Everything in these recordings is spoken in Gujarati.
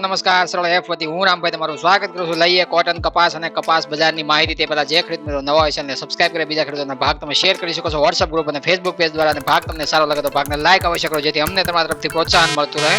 નમસ્કાર, સરળ એફ વતી હું રામભાઈ તમારું સ્વાગત કરું છું. લઈએ કોટન કપાસ અને કપાસ બજારની માહિતી તે પહેલાં જે ખરીદ મિત્રો નવા હોય છે સબસ્ક્રાઇબ કરી, બીજા ખરીદોના ભાગ તમે શેર કરી શકો છો. વોટ્સઅપ ગ્રુપ અને ફેસબુક પેજ દ્વારા અને ભાગ તમને સારો લાગે તો ભાગને લાઈક અવશ્ય કરો, જેથી અમને તમારા તરફથી પ્રોત્સાહન મળતું રહે.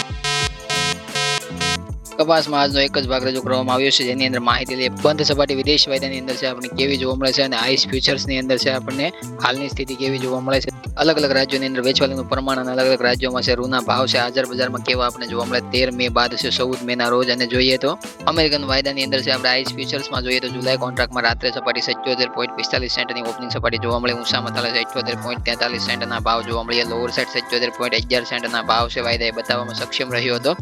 કપાસમાં આજનો એક જ ભાગ રજૂ કરવામાં આવ્યો છે, જેની અંદર માહિતી લઈએ. બંધ સપાટી વિદેશ વાયદાની અંદર છે આપણને કેવી જોવા મળે છે અને આઈસ ફ્યુચર્સની અંદર છે, આપણને હાલની સ્થિતિ કેવી જોવા મળે છે. અલગ અલગ રાજ્યોની અંદર વેચવાલીનું પ્રમાણ અને અલગ અલગ રાજ્યોમાં છે, રૂના ભાવ છે હાજર બજારમાં કેવા આપણે જોવા મળે? તેર મે બાદ છે, ચૌદ મે ના રોજ. અને જોઈએ તો અમેરિકન વાયદાની અંદર છે, આપણે આઈસ ફ્યુચર્સમાં જોઈએ તો જુલાઈ કોન્ટ્રાક્ટમાં રાત્રે સપાટી સત્યોતેર પોઈન્ટ પિસ્તાલીસ સેન્ટની ઓપનિંગ સપાટી જોવા મળે. ઊંચામાં તાલે અઠ્યોતેર પોઈન્ટ તેતાલીસ સેન્ટના ભાવ જોવા મળ્યા. લોઅર સાઇડ સત્યોતેર પોઈન્ટ અગિયાર સેન્ટના ભાવ છે વાયદા એ બતાવવામાં સક્ષમ રહ્યો હતો.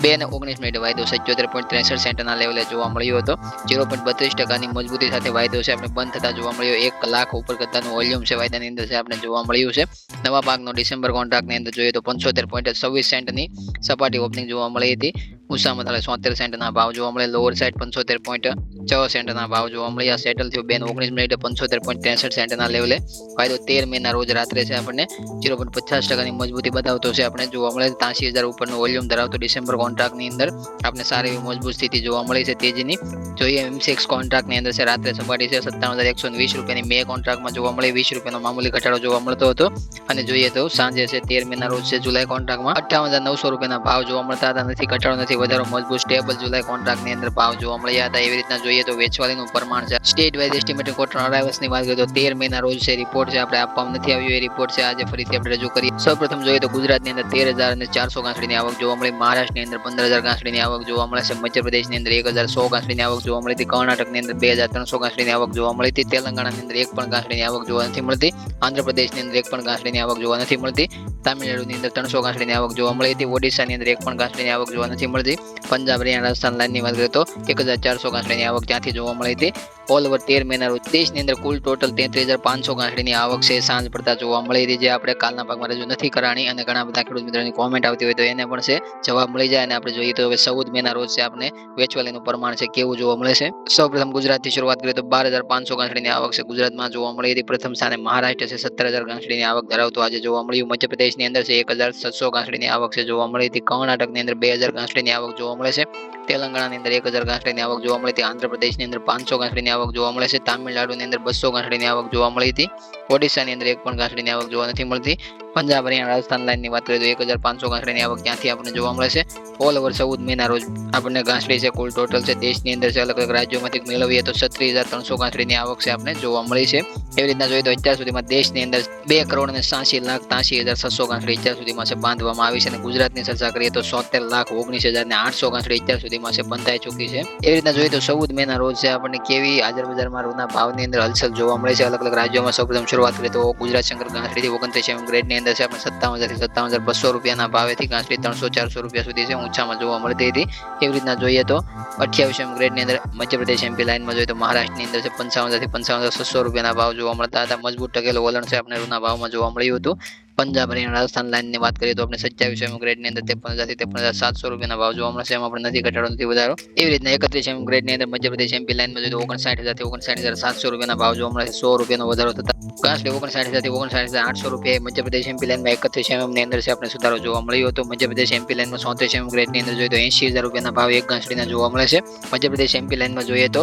બે અને ઓગણીસ મિનિટ વાયદો સત્યોતેર પોઈન્ટ ત્રેસઠ સેન્ટના લેવલે જોવા મળ્યો હતો. ઝીરો પોઈન્ટ બત્રીસ ટકાની મજબૂતી સાથે વાયદો છે, આપણે બંધ થતા જોવા મળ્યો. એક કલાક ઉપર કરતાનું વોલ્યુમ છે, વાયદાની અંદર છે, આપણે જોવા મળ્યું છે. નવા ભાગનો ડિસેમ્બર કોન્ટ્રાક્ટની અંદર જોઈએ તો પંચોતેર પોઈન્ટ છવ્વીસ સેન્ટની સપાટી ઓપનિંગ જોવા મળી હતી. ઉષામાં તાલે સોતેર સેન્ટના ભાવ જોવા મળે. લોઅર સાઈડ પંચોતેર પોઈન્ટ છ સેન્ટના ભાવ જો અમળિયા સેટલ થયો બેન, ઓગણીસ મિનિટે પંચોતેર પોઈન્ટ ત્રેસઠ સેન્ટના લેવલે ફાયદો તેર મેના રોજ રાત્રે છે આપણને. જીરો પોઈન્ટ પચાસ ટકાની મજબૂતી બતાવતો છે આપણે. જોવા મળે ત્યાંસી હજાર ઉપરનું વોલ્યુમ ધરાવતો ડિસેમ્બર કોન્ટ્રાક્ટની અંદર આપણે સારી એવી મજબૂત સ્થિતિ જોવા મળી છે તેજીની. જોઈએ એમસીએક્સ કોન્ટ્રાક્ટની અંદર છે, રાત્રે સપાટી છે, સત્તાણું હજાર એકસો વીસ રૂપિયાની મે કોન્ટ્રાક્ટમાં જોવા મળી, વીસ રૂપિયાનો મામૂલી ઘટાડો જોવા મળતો હતો. અને જોઈએ તો સાંજે છે, તેર મેના રોજ છે, જુલાઈ કોન્ટ્રાક્ટમાં અઠ્ઠાવન હજાર નવસો રૂપિયાના ભાવ જોવા મળતા હતા. નથી, ઘટાડો નથી, વધારો મજબૂત સ્ટેબલ જુલાઈ કોન્ટ્રાક્ટની અંદર ભાવ જોવા મળ્યા હતા. એવી રીતના જોઈએ તો વેચવાલીનું પ્રમાણ છે. સ્ટેટ વાઇઝ એસ્ટિમેટેડ કોટન અરાઇવલ્સની વાત કરીએ તો તેર મેના રોજ છે રિપોર્ટ છે, આપણે આપવામાં નથી આવ્યો એ રિપોર્ટ છે. આજે ફરીથી આપણે રજૂ કરીએ. સૌપ્રથમ જોઈએ તો ગુજરાતની અંદર તેર હજાર અને ચારસો ગાંસડીની આવક જોવા મળી. મહારાષ્ટ્રની અંદર પંદર હજાર ગાંસડીની આવક જોવા મળે છે. મધ્યપ્રદેશની અંદર એક હજાર સો ગાંસડીની આવક જોવા મળી હતી. કર્ણાટકની અંદર બે હજાર ત્રણસો ગાંસડીની આવક જોવા મળી હતી. તેલંગાણાની અંદર એક પણ ગાંસડીની આવક જોવા નથી મળતી. આંધ્રપ્રદેશની અંદર એક પણ ગાંસડીની આવક જોવા નથી મળતી. તામિલનાડુની અંદર ત્રણસો ગાંસડીની આવક જોવા મળી હતી. ઓડિશાની અંદર એક પણ ગાંસડીની આવક જોવા નથી મળતી. પંજાબ, હરિયાણા, રાજસ્થાન લાઇનની વાત કરીએ તો એક હજાર ચારસો ગાંસડીની આવક ત્યાંથી જોવા મળી હતી ઓલ ઓવર તેર મહિના રોજ. દેશની અંદર કુલ ટોટલ તેત્રીસ હજાર પાંચસો ગાંઠડીની આવક છે. સાંજ પડતા જોવા મળી રહી જે આપણે કાલના ભાગમાં રજૂ નથી કરાણી અને ઘણા બધા ખેડૂત મિત્રોની કોમેન્ટ આવતી હોય તો એને પણ છે જવાબ મળી જાય અને આપણે જોઈએ તો હવે ચૌદ મહિના રોજ છે આપણે વેચવાલીનું પ્રમાણ છે. કેવું જોવા મળે છે? સૌ પ્રથમ ગુજરાતથી શરૂઆત કરીએ તો બાર હજાર પાંચસો ગાંઠડીની આવક છે. ગુજરાતમાં જોવા મળી હતી પ્રથમ સ્થાને મહારાષ્ટ્ર છે. સત્તર હજાર ગાંઠડીની આવક ધરાવતું આજે જોવા મળ્યું. મધ્યપ્રદેશની અંદર છે એક હજાર સાતસો ગાંઠડીની આવક છે જોવા મળી હતી કર્ણાટકની અંદર બે હજાર ગાંઠડીની આવક જોવા મળે છે. તેલંગાણાની અંદર એક હજાર ગાંઠડીની આવક જોવા મળી હતી આંધ્રપ્રદેશની અંદર પાંચસો આવક જોવા મળે છે. તામિલનાડુની અંદર બસો ગાંસડીની આવક જોવા મળી હતી. ઓડિશાની અંદર એક પણ ગાંસડીની આવક જોવા નથી મળતી. પંજાબ હરિયાણા રાજસ્થાન લાઇનની વાત કરીએ તો એક હજાર પાંચસો ઘાસડીની આવક ત્યાંથી આપણને જોવા મળે છે? ઓલ ઓવર ચૌદ મહિના રોજ આપણને ઘાસડી છે. કુલ ટોટલ છે દેશની અંદર છે. અલગ અલગ રાજ્યોમાંથી મેળવીએ તો છત્રીસ હજાર ત્રણસો ઘાસડીની આવક છે આપણે જોવા મળી છે. એવી રીતના જોઈએ તો અત્યાર સુધીમાં દેશની અંદર બે કરોડ અને સાસી લાખ ત્યાસી હજાર છસો ઘાસડી અત્યાર સુધીમાં છે બાંધવામાં આવી છે. અને ગુજરાતની ચર્ચા કરીએ તો સોતેર લાખ ઓગણીસ હજાર ને આઠસો ઘાસડી અત્યાર સુધીમાં છે બંધાઈ ચૂકી છે. એવી રીતના જોઈએ તો ચૌદ મહિના રોજ છે આપણને કેવી હાજર બજારમાં રોજના ભાવની અંદર હલચલ જોવા મળે છે. અલગ અલગ રાજ્યોમાં સૌપ્રથમ શરૂઆત કરીએ તો ગુજરાત શંકર ગાંસડીથી ઓગણત્રીસ એમ ગ્રેડની અંદર છે, આપણે સત્તાવન હજારથી સત્તાવન હજાર બસો રૂપિયાના ભાવેથી ગાંસડી ત્રણસો, ચારસો રૂપિયા સુધી છે, ઊંચામાં જોવા મળતી હતી એવી રીતના જોઈએ તો અઠ્યાવીસ એમ ગ્રેડની અંદર મધ્યપ્રદેશ એમપી લાઇનમાં જોઈએ તો મહારાષ્ટ્રની અંદર છે પંચાવન હજારથી પંચાવન હજાર છસો રૂપિયાના ભાવ જોવા મળતા હતા. મજબૂત ટકેલો વલણ છે, આપણે રૂના ભાવમાં જોવા મળ્યું હતું. પંજાબ હરિયાણા રાજસ્થાન લાઇનની વાત કરીએ તો આપણે સત્યાવીસ એમ ગ્રેડની અંદર ત્રેપન હજારથી ત્રેપન હજાર સાતસો રૂપિયાના ભાવ જોવા મળશે એમાં આપણે નથી ઘટાડો, નથી વધારો, એવી રીતના એકત્રીસ એમ ગ્રેડની અંદર મધ્યપ્રદેશ એમપી લાઇનમાં જોઈએ તો ઓગણસાઠ હજારથી ઓગણસાઠ હજાર સાતસો રૂપિયાના ભાવ જોવા મળશે સો રૂપિયાનો વધારો થતા ઘાસડી ઓગણસાઠ હજારથી ઓગણસાઠ હજાર આઠસો રૂપિયા મધ્યપ્રદેશ એમપી લાઇનમાં એકત્રીસ એમની અંદર આપણે સુધારો જોવા મળ્યો હતો. મધ્યપ્રદેશ એમપી લાઇનમાં સોત્રીસ એમ ગ્રેડની અંદર જોઈએ તો એંશી હજાર રૂપિયાના ભાવ એક ઘાસડીના જોવા મળે છે. મધ્યપ્રદેશ એમપી લાઇનમાં જોઈએ તો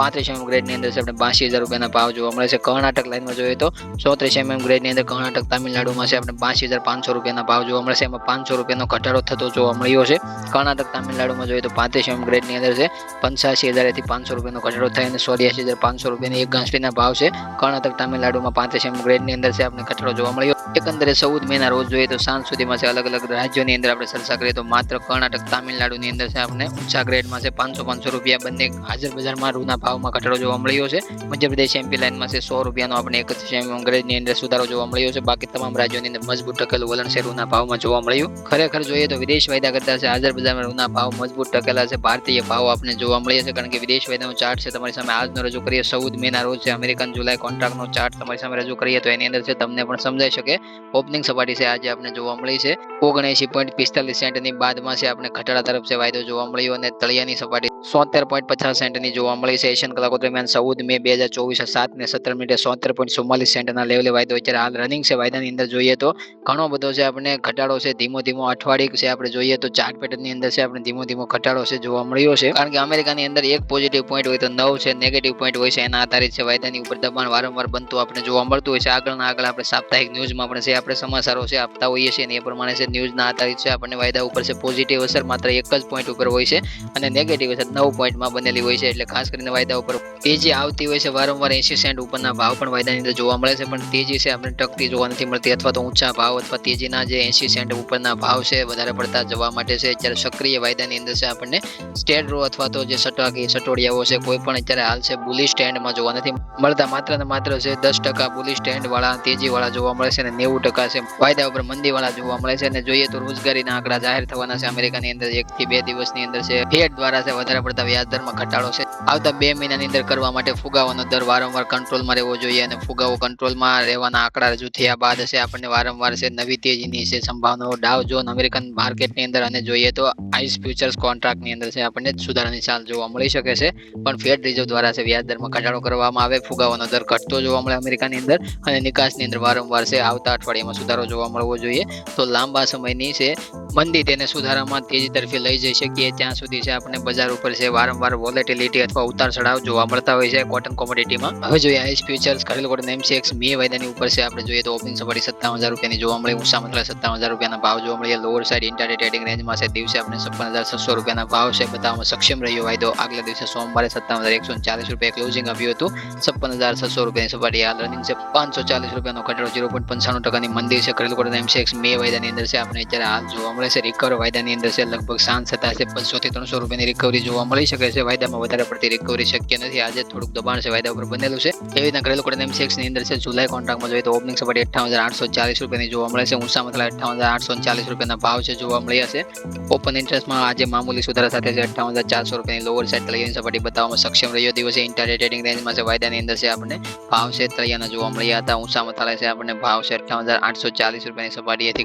પાંત્રીસ એમ ગ્રેડની અંદર આપણે બાસી હજાર રૂપિયાના ભાવ જોવા મળે છે. કર્ણાટક લાઇનમાં જોઈએ તો ચોત્રીસ એમ ગ્રેડની અંદર કર્ણાટક, તામિલનાડુમાં છે. આપણે બાસી હજાર પાંચસો રૂપિયાના ભાવ જોવા મળશે. એમાં પાંચસો રૂપિયાનો ઘટાડો થતો જોવા મળ્યો છે. કર્ણાટક, તામિલનાડુમાં જોઈએ તો પાંત્રીસ એમ ગ્રેડની અંદર છે. પંચ્યાસી હજારથી પાંચસો રૂપિયાનો ઘટાડો થાય અને ચોર્યાસી હજાર પાંચસો રૂપિયાની એક ઘાસડીના ભાવ છે. કર્ણાટક, તામિલનાડુમાં પાંત્રીસ એમ ગ્રેડની અંદર છે. આપણે ઘટાડો જોવા મળ્યો એકંદરે ચૌદ મહિના રોજ જોઈએ તો સાંજ સુધીમાં છે અલગ અલગ રાજ્યોની અંદર આપણે ચર્ચા કરીએ તો માત્ર કર્ણાટક, તામિલનાડુની અંદર છે આપણે ઊંચા ગ્રેડમાં છે પાંચસો પાંચસો રૂપિયા બંને હાજર બજારમાં રૂના ભાવમાં ઘટાડો જોવા મળ્યો છે. મધ્યપ્રદેશ એમપી લાઇનમાં છે સો રૂપિયાનો આપણે એકત્રીસ એમ અંદર સુધારો જોવા મળ્યો છે. બાકી તમામ રાજ્યોની અંદર મજબૂત ટકેલું વલણ છે રૂના ભાવમાં જોવા મળ્યું. ખરેખર જોઈએ તો વિદેશ વાયદા કરતા છે હાજર બજારમાં રૂના ભાવ મજબૂત ટકેલા છે. ભારતીય ભાવ આપણે જોવા મળ્યા છે કારણ કે વિદેશ વાયદાનો ચાર્ટ છે તમારી સામે આજનો રજૂ કરીએ. ચૌદ મેના રોજ છે અમેરિકન જુલાઈ કોન્ટ્રાક્ટનો ચાર્ટ તમારી સામે રજૂ કરીએ તો એની અંદર છે તમને પણ સમજાઈ શકે. ઓપનિંગ સપાટી છે, આજે આપણે જોવા મળી છે. ઓગણએસી પોઈન્ટ પિસ્તાલીસ સેન્ટની બાદમાં છે આપણે ઘટાડા તરફ છે, વાયદો જોવા મળ્યો અને તળિયાની સપાટી સોતેર પોઈન્ટ પચાસ સેન્ટની જોવા મળી છે. એશિયન કલાકો દરમિયાન ચૌદ મે બે હજાર ચોવીસ સાત ને સત્તર મિનિટે સોતેર પોઈન્ટ ચુમ્માલીસ સેન્ટના લેવલે વાયદો અત્યારે હાલ રનિંગ છે. વાયદાની અંદર જોઈએ તો ઘણો બધો છે આપણે ઘટાડો છે, ધીમો ધીમો અઠવાડિયે છે. આપણે જોઈએ તો ચાર્ટ પેટર્નની અંદર છે, આપણે ધીમો ધીમો ઘટાડો છે જોવા મળ્યો છે. કારણ કે અમેરિકાની અંદર એક પોઝિટિવ પોઈન્ટ હોય તો નવ છે નેગેટિવ પોઈન્ટ હોય છે. એના આધારિત છે, વાયદાની ઉપર દબાણ વારંવાર બનતું આપણે જોવા મળતું હોય છે. આગળના આગળ આપણે સાપ્તાહિક ન્યૂઝમાં પણ છે આપણે સમાચારો છે આપતા હોઈએ છીએ અને એ પ્રમાણે છે ન્યૂઝના આધારિત છે આપણને વાયદા ઉપર છે પોઝિટિવ અસર માત્ર એક જ પોઈન્ટ ઉપર હોય છે અને નેગેટિવ અસર નવ પોઈન્ટમાં બનેલી હોય છે. એટલે ખાસ કરીને વાયદા ઉપર તેજી આવતી હોય છે વારંવાર એંસી સેન્ટ ઉપરના ભાવ પણ વાયદાની અંદર જોવા મળે છે. પણ તેજી છે આપણે ટકતી જોવા નથી મળતી અથવા તો ઊંચા ભાવ અથવા તેજીના જે એંસી સેન્ટ ઉપરના ભાવ છે વધારે પડતા જવા માટે છે. અત્યારે સક્રિય વાયદાની અંદર છે આપણને સ્ટેટ રો અથવા તો જે સટાકી સટોડિયાઓ છે કોઈ પણ અત્યારે હાલ છે બુલી સ્ટેન્ડમાં જોવા નથી મળતા. માત્ર ને માત્ર છે દસ ટકા બુલી સ્ટેન્ડ વાળા તેજી વાળા જોવા મળે છે અને નેવું ટકા છે. વાયદા ઉપર મંદીવાળા જોવા મળે છે અને જોઈએ તો રોજગારીના આંકડા જાહેર થવાના છે. અમેરિકાની અંદર એક થી બે દિવસની અંદર છે. ફેડ દ્વારા છે વધારે પડતા વ્યાજ દરમાં ઘટાડો છે. આવતા બે મહિનાની અંદર કરવા માટે ફુગાવાનો દર વારંવાર કંટ્રોલમાં રહેવો જોઈએ અને ફુગાવો કંટ્રોલમાં રહેવાના આંકડા રજૂ થયા બાદ છે આપણને વારંવાર છે નવી તેજીની છે સંભાવનાઓ. ડાવ જોન અમેરિકન માર્કેટની અંદર અને જોઈએ તો આઈસ ફ્યુચર્સ કોન્ટ્રાક્ટની અંદર છે આપણને સુધારાની ચાલ જોવા મળી શકે છે. પણ ફેડ રિઝર્વ દ્વારા છે વ્યાજ દરમાં ઘટાડો કરવામાં આવે. ફુગાવાનો દર ઘટતો જોવા મળે અમેરિકાની અંદર અને નિકાસની અંદર વારંવાર છે. આવતા અઠવાડિયામાં સુધારો જોવા મળવો જોઈએ. તો લાંબા સમયની છે. મંદી તેને સુધારામાં તેજી તરફે લઈ જઈ શકીએ. ત્યાં સુધી છે આપણે બજાર ઉપર છે વારંવાર વોલેટિલિટી અથવા ઉતાર ચઢાવ જોવા મળતા હોય છે કોટન કોમોડિટીમાં હવે જોઈએ આઈસ ફ્યુચર્સ કરેલ કોટન એમસીએક્સ મે વાયદાની ઉપર છે આપણે જોઈએ તો ઓપનિંગ સપાટી સત્તાવન હજાર રૂપિયાની જોવા મળે. ઊંચા મતલબ સત્તાવન હજાર રૂપિયાના ભાવ જોવા મળે લોઅર સાઈડ ઇન્ટરડે ટ્રેડિંગ રેન્જમાં છે. દિવસે આપણે છપ્પન હજાર છસો રૂપિયાના ભાવ છે. બતાવવામાં સક્ષમ રહ્યો વાયદો. આગલા દિવસે સોમવારે સત્તાવન હજાર એકસો ચાલીસ રૂપિયા ક્લોઝિંગ આવ્યું હતું. છપ્પન હજાર છસો રૂપિયાની સપાટી હાલ રનિંગ છે. પાંચસો ચાલીસ રૂપિયાનો ઘટાડો ઝીરો પોઈન્ટ પંચાણું ટકાની મંદિર છે કરેલું કોટન એમસીએક્સ મે વાયદાની અંદર છે. આપણે અત્યારે હાલ જોવા મળે છે. રિકવર વાયદાની અંદર છે. લગભગ સાંજ થતા છે બસો થી ત્રણસો રૂપિયાની રિકવરી જોવા મળી શકે છે. વાયદામાં વધારે પડતી રિકવરી શક્ય નથી. આજે થોડુંક દબાણ છે વાયદા ઉપર બનેલું છે. એવી રીતના કરેલું કોટન એમસીએક્સની અંદર છે. જુલાઈ કોન્ટ્રાક્ટમાં જોઈએ તો ઓપનિંગ સપાટી અઠ્ઠાવન હજાર આઠસો ચાલીસ રૂપિયાની જોવા મળે છે. ઊંચા મતલબ અઠ્ઠાવન હજાર આઠસો ચાલીસ રૂપિયાના ભાવ છે જોવા મળ્યા છે. ઓપન ઇન્ટરેસ્ટમાં આજે મામૂલી સુધારા સાથે છે. અઠ્ઠાવન હજાર ચારસો રૂપિયાની લોઅર સાઇડ તળિયાની સપાટી બતાવવામાં સક્ષમ રહ્યો. દિવસે ઇન્ટરડે ટ્રેડિંગ રેન્જમાં છે. વાયદાની અંદર છે. આપણને ભાવ છે. તળિયાના જોવા મળ્યા હતા. ઊંચા મથાળે છે. આપણને ભાવ છે. અઠ્ઠાવન હજાર આઠસો ચાલીસ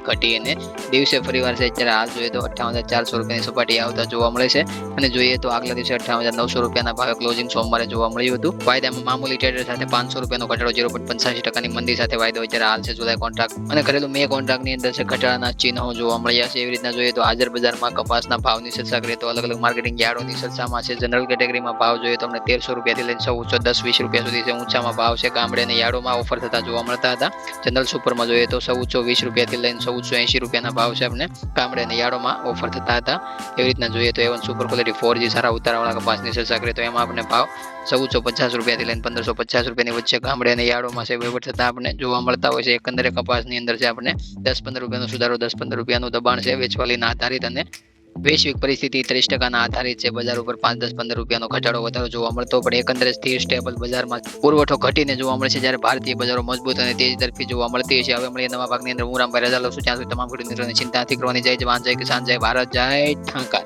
ઘટી અને દિવસે ફરીવાર છે અત્યારે હાલ જોઈએ તો અઠ્ઠાવન રૂપિયાની સપાટી આવતા જોવા મળે છે. અને જોઈએ તો આગલા દિવસે અઠ્ઠાવન રૂપિયાના ભાવે ક્લોઝિંગ સોમવારે જોવા મળ્યું હતું. વાયદામાં મામૂલી ટ્રેડર સાથે પાંચસો રૂપિયાનો ઘટાડો ઝીરો પોઈન્ટ ટકાની મંદી સાથે વાયદો અત્યારે હાલ છે જુલાઈ કોન્ટ્રાક્ટ અને કરેલું મે કોન્ટ્રાક્ટની અંદર છે ઘટાડાના ચિહ્નો જોવા મળ્યા છે. એવી રીતના જોઈએ તો હાજર બજારમાં કપાસના ભાવની ચર્ચા કરીએ તો અલગ અલગ માર્કેટિંગ યાર્ડોની ચર્ચામાં છે. જનરલ કેટેગરીમાં ભાવ જોઈએ તો અમને તેરસો રૂપિયાથી લઈને ચૌદસો દસ વીસ રૂપિયા સુધી છે. ઊંચામાં ભાવ છે. ગામડે અને યાર્ડોમાં ઓફર થતા જોવા મળતા હતા. જનરલ સુપરમાં જોઈએ તો ચૌદસો વીસ રૂપિયાથી લઈને ચૌદસો એંશી રૂપિયાના ભાવ છે આપણે કામડે અને યાળોમાં ઓફર થતા હતા. એવી રીતના જોઈએ તો A one super quality four G સારા ઉતારાવાળા કપાસની ચર્ચા કરીએ તો એમાં આપણે ભાવ ચૌદસો પચાસ રૂપિયાથી લઈને પંદરસો પચાસ રૂપિયાની વચ્ચે ગામડે અને યાર્ડોમાં છે વહીવટ થતા આપણે જોવા મળતા હોય છે. એકંદરે કપાસની અંદર છે આપણે દસ પંદર રૂપિયાનો સુધારો, દસ પંદર રૂપિયાનું દબાણ છે વેચવાલીના આધારિત અને વૈશ્વિક પરિસ્થિતિ ત્રીસ ટકાના આધારિત છે. બજાર ઉપર પાંચ, દસ, પંદર રૂપિયાનો ઘટાડો વધારો જોવા મળતો, પણ એકંદરે સ્થિર, સ્ટેબલ બજારમાં પુરવઠો ઘટીને જોવા મળે છે, જ્યારે ભારતીય બજારો મજબૂત અને તેજ તરફી જોવા મળતી છે. હવે મળીએ નવા ભાગની અંદર. હું રામભાઈ રજા લઉં છું. ત્યાં સુધી તમામ ખેડૂત મિત્રોને ચિંતા નથી કરવાની જય જવાન, જય કિસાન, જય ભારત, જય ઠાંકાર.